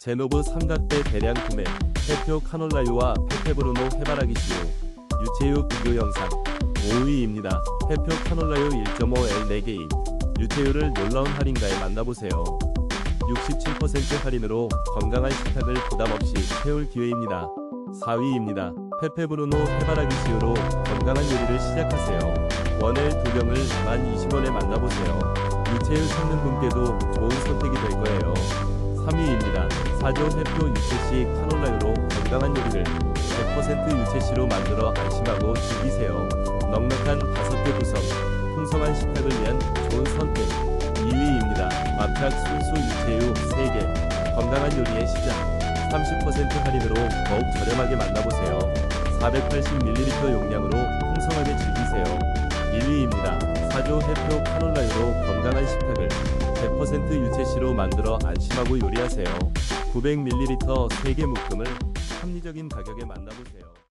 제노브 삼각대 대량 구매, 페표 카놀라유와 페페브루노 해바라기 시오, 유채유 비교 영상 5위입니다. 페표 카놀라유 1.5L 4개인 유채유를 놀라운 할인가에 만나보세요. 67% 할인으로 건강한 식탁을 부담없이 채울 기회입니다. 4위입니다. 페페브루노 해바라기 시오로 건강한 요리를 시작하세요. 원엘 두 병을 12,000원에 만나보세요. 유채유 찾는 분께도 좋은 선택이 될 거예요. 3위입니다. 4조 해표 유채씨 카놀라유로 건강한 요리를 100% 유채씨로 만들어 안심하고 즐기세요. 넉넉한 5개 구성, 풍성한 식탁을 위한 좋은 선택. 2위입니다. 마팍 순수 유채유 3개, 건강한 요리의 시작. 30% 할인으로 더욱 저렴하게 만나보세요. 480ml 용량으로 풍성하게 즐기세요. 1위입니다. 4조 해표 카놀라유로 건강한 식탁을 100% 유채씨로 만들어 안심하고 요리하세요. 900ml 3개 묶음을 합리적인 가격에 만나보세요.